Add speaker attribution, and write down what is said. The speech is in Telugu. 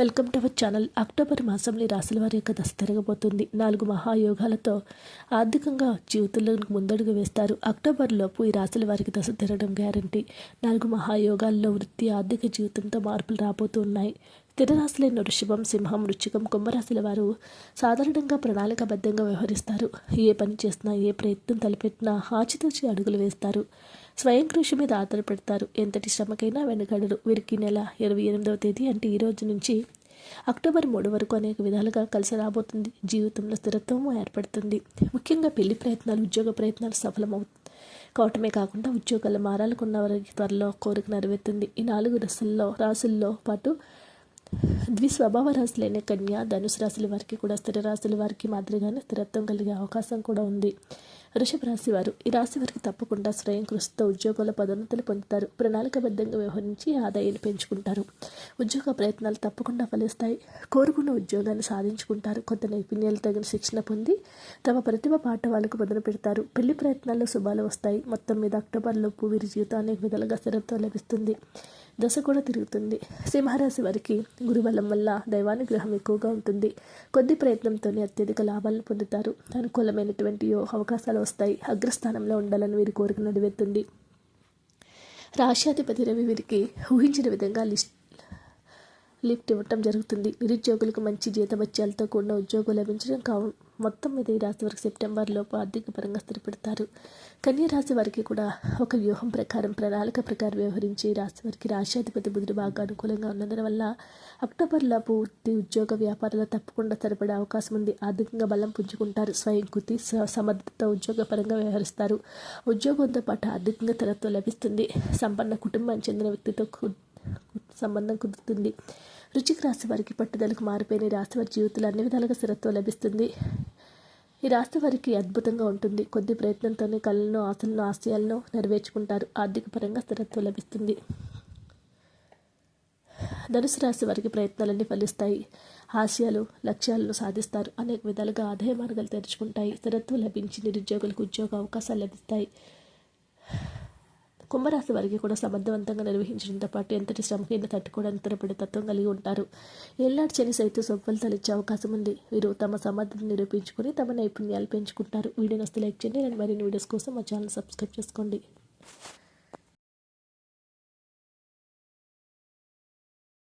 Speaker 1: Welcome to our channel. October మాసంలో రాసుల రాశుల వారి యొక్క దశ తిరగబోతుంది. నాలుగు మహాయోగాలతో ఆర్థికంగా జీవితంలో ముందడుగు వేస్తారు. అక్టోబర్లోపు ఈ రాసుల వారికి దశ తిరగడం గ్యారంటీ. నాలుగు మహాయోగాల్లో వృత్తి ఆర్థిక జీవితంతో మార్పులు రాబోతూ ఉన్నాయి స్థిర వృషభం సింహం వృచ్చికం కుంభరాశుల వారు సాధారణంగా ప్రణాళికాబద్ధంగా వ్యవహరిస్తారు. ఏ పని చేసినా ఏ ప్రయత్నం తలపెట్టినా ఆచితూచి అడుగులు వేస్తారు. స్వయం కృషి మీద ఆధారపడతారు. ఎంతటి శ్రమకైనా వెనుకడరు వీరికి నెల ఇరవై ఎనిమిదవ తేదీ అంటే ఈ రోజు నుంచి అక్టోబర్ మూడు వరకు అనేక విధాలుగా కలిసి రాబోతుంది. జీవితంలో స్థిరత్వం ఏర్పడుతుంది. ముఖ్యంగా పెళ్ళి ప్రయత్నాలు ఉద్యోగ ప్రయత్నాలు సఫలమవు కావటమే కాకుండా ఉద్యోగాలు మారాలకున్న వారికి త్వరలో కోరిక నెరవేరుతుంది. ఈ నాలుగు రాశుల్లో రాసుల్లో పాటు ద్విస్వభావ రాశులైన కన్య ధనుసు రాశుల వారికి కూడా స్థిర రాశుల వారికి మాదిరిగానే స్థిరత్వం కలిగే అవకాశం కూడా ఉంది. వృషభ రాశి వారు ఈ రాశి వారికి తప్పకుండా స్వయం కృషితో ఉద్యోగాల పదోన్నతులు పొందుతారు. ప్రణాళికబద్ధంగా వ్యవహరించి ఆదాయాన్ని పెంచుకుంటారు. ఉద్యోగ ప్రయత్నాలు తప్పకుండా ఫలిస్తాయి. కోరుకున్న ఉద్యోగాన్ని సాధించుకుంటారు. కొత్త నైపుణ్యాలు తగిన శిక్షణ పొంది తమ ప్రతిభ పాఠవాళ్ళకు మొదలు పెడతారు. పెళ్ళి ప్రయత్నాల్లో శుభాలు వస్తాయి. మొత్తం మీద అక్టోబర్లోపు వీరి జీవితం అనేక విధాలుగా స్థిరత్వం లభిస్తుంది. దశ కూడా తిరుగుతుంది. సింహరాశి వారికి గురుబలం వల్ల దైవానుగ్రహం ఎక్కువగా ఉంటుంది. కొద్ది ప్రయత్నంతోనే అత్యధిక లాభాలను పొందుతారు. అనుకూలమైనటువంటి అవకాశాలు వస్తాయి. అగ్రస్థానంలో ఉండాలని వీరి కోరిక నడివెత్తుంది రాష్ట్రాధిపతి రవి వీరికి ఊహించిన విధంగా లిస్ట్ లిఫ్ట్ ఇవ్వటం జరుగుతుంది. నిరుద్యోగులకు మంచి జీతభత్యాలతో కూడిన ఉద్యోగం లభించడం కావు మొత్తం మీద ఈ రాశి వారికి సెప్టెంబర్లోపు ఆర్థిక పరంగా స్థిరపడతారు. కన్యా రాశి వారికి కూడా ఒక వ్యూహం ప్రకారం ప్రణాళిక ప్రకారం వ్యవహరించి రాశి వారికి రాష్ట్రాధిపతి బుధుడు బాగా అనుకూలంగా ఉన్నందున వల్ల అక్టోబర్లోపు వృత్తి ఉద్యోగ వ్యాపారాలు తప్పకుండా సరిపడే అవకాశం ఉంది. ఆర్థికంగా బలం పుంజుకుంటారు. స్వయం కృతి సమర్థత ఉద్యోగపరంగా వ్యవహరిస్తారు. ఉద్యోగంతో పాటు ఆర్థికంగా తరత్వం లభిస్తుంది. సంపన్న కుటుంబానికి చెందిన వ్యక్తితో సంబంధం కుదురుతుంది. రుచికి రాశి వారికి పట్టుదలకు మారిపోయిన ఈ రాశి వారి జీవితంలో అన్ని విధాలుగా స్థిరత్వం లభిస్తుంది. ఈ రాశి వారికి అద్భుతంగా ఉంటుంది. కొద్ది ప్రయత్నంతోనే కళలను ఆశలను ఆశయాలను నెరవేర్చుకుంటారు. ఆర్థిక పరంగా స్థిరత్వం లభిస్తుంది. ధనుసు రాశి వారికి ప్రయత్నాలన్నీ ఫలిస్తాయి. ఆశయాలు లక్ష్యాలను సాధిస్తారు. అనేక విధాలుగా ఆదాయ మార్గాలు తెరుచుకుంటాయి. స్థిరత్వం లభించి నిరుద్యోగులకు ఉద్యోగ అవకాశాలు లభిస్తాయి. కుంభరాశి వారికి కూడా సమర్థవంతంగా నిర్వహించడంతో పాటు ఎంతటి శ్రమకైనా తట్టుకోవడానికి తరపడే తత్వం కలిగి ఉంటారు. ఏళ్ళాడు చని సైతం సొప్పలితాలు ఇచ్చే అవకాశం ఉంది. వీరు తమ సమర్థతను నిరూపించుకొని తమ నైపుణ్యాలు పెంచుకుంటారు. వీడియో నస్తే లైక్ చేయండి. నేను మరిన్ని వీడియోస్ కోసం మా ఛానల్ సబ్స్క్రైబ్ చేసుకోండి.